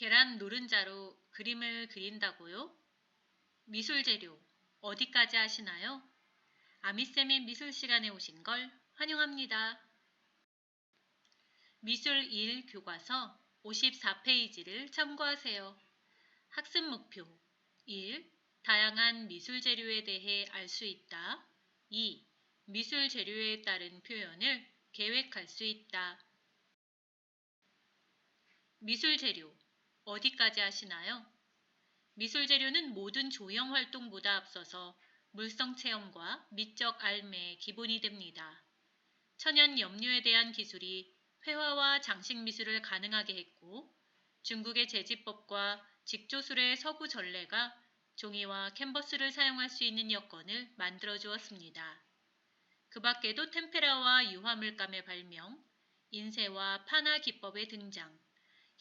계란 노른자로 그림을 그린다고요? 미술 재료 어디까지 하시나요? 아미쌤의 미술 시간에 오신 걸 환영합니다. 미술 1 교과서 54페이지를 참고하세요. 학습 목표 1. 다양한 미술 재료에 대해 알 수 있다. 2. 미술 재료에 따른 표현을 계획할 수 있다. 미술 재료 어디까지 하시나요? 미술 재료는 모든 조형 활동보다 앞서서 물성 체험과 미적 알매의 기본이 됩니다. 천연 염료에 대한 기술이 회화와 장식 미술을 가능하게 했고 중국의 제지법과 직조술의 서구 전례가 종이와 캔버스를 사용할 수 있는 여건을 만들어 주었습니다. 그 밖에도 템페라와 유화물감의 발명, 인쇄와 파나 기법의 등장,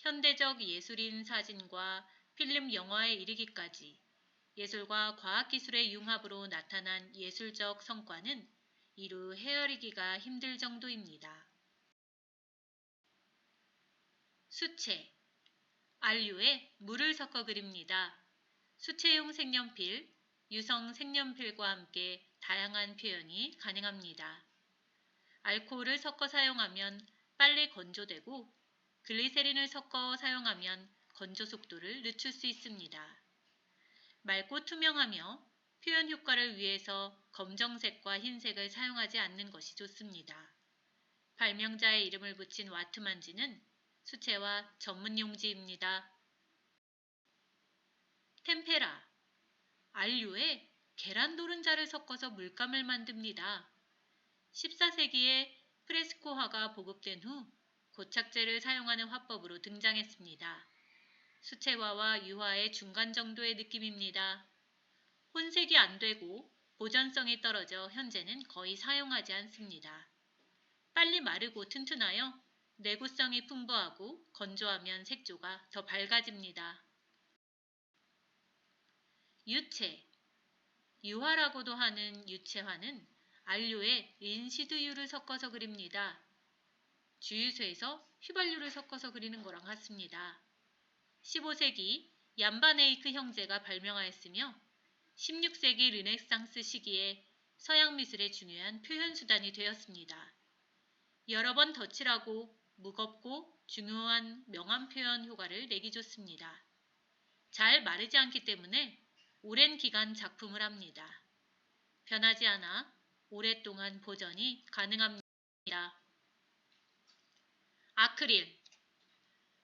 현대적 예술인 사진과 필름 영화에 이르기까지 예술과 과학기술의 융합으로 나타난 예술적 성과는 이루 헤아리기가 힘들 정도입니다. 수채 안류에 물을 섞어 그립니다. 수채용 색연필, 유성 색연필과 함께 다양한 표현이 가능합니다. 알코올을 섞어 사용하면 빨리 건조되고 글리세린을 섞어 사용하면 건조 속도를 늦출 수 있습니다. 맑고 투명하며 표현 효과를 위해서 검정색과 흰색을 사용하지 않는 것이 좋습니다. 발명자의 이름을 붙인 와트만지는 수채화 전문 용지입니다. 템페라 안류에 계란 노른자를 섞어서 물감을 만듭니다. 14세기에 프레스코화가 보급된 후 고착제를 사용하는 화법으로 등장했습니다. 수채화와 유화의 중간 정도의 느낌입니다. 혼색이 안 되고 보존성이 떨어져 현재는 거의 사용하지 않습니다. 빨리 마르고 튼튼하여 내구성이 풍부하고 건조하면 색조가 더 밝아집니다. 유채 유화라고도 하는 유채화는 안료에 린시드유를 섞어서 그립니다. 주유소에서 휘발유를 섞어서 그리는 거랑 같습니다. 15세기 얀바네이크 형제가 발명하였으며 16세기 르네상스 시기에 서양 미술의 중요한 표현 수단이 되었습니다. 여러 번 덧칠하고 무겁고 중요한 명암 표현 효과를 내기 좋습니다. 잘 마르지 않기 때문에 오랜 기간 작품을 합니다. 변하지 않아 오랫동안 보존이 가능합니다. 아크릴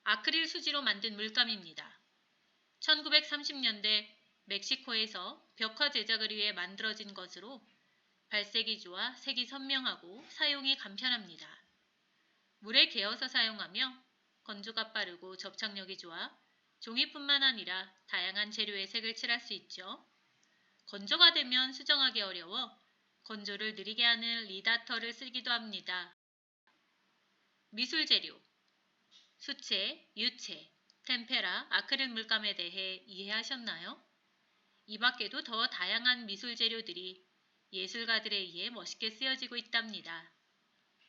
아크릴 수지로 만든 물감입니다. 1930년대 멕시코에서 벽화 제작을 위해 만들어진 것으로 발색이 좋아 색이 선명하고 사용이 간편합니다. 물에 개어서 사용하며 건조가 빠르고 접착력이 좋아 종이뿐만 아니라 다양한 재료의 색을 칠할 수 있죠. 건조가 되면 수정하기 어려워 건조를 느리게 하는 리다터를 쓰기도 합니다. 미술 재료 수채, 유채, 템페라, 아크릴 물감에 대해 이해하셨나요? 이 밖에도 더 다양한 미술 재료들이 예술가들에 의해 멋있게 쓰여지고 있답니다.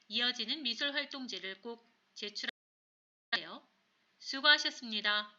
이어지는 미술 활동지를 꼭 제출하세요. 수고하셨습니다.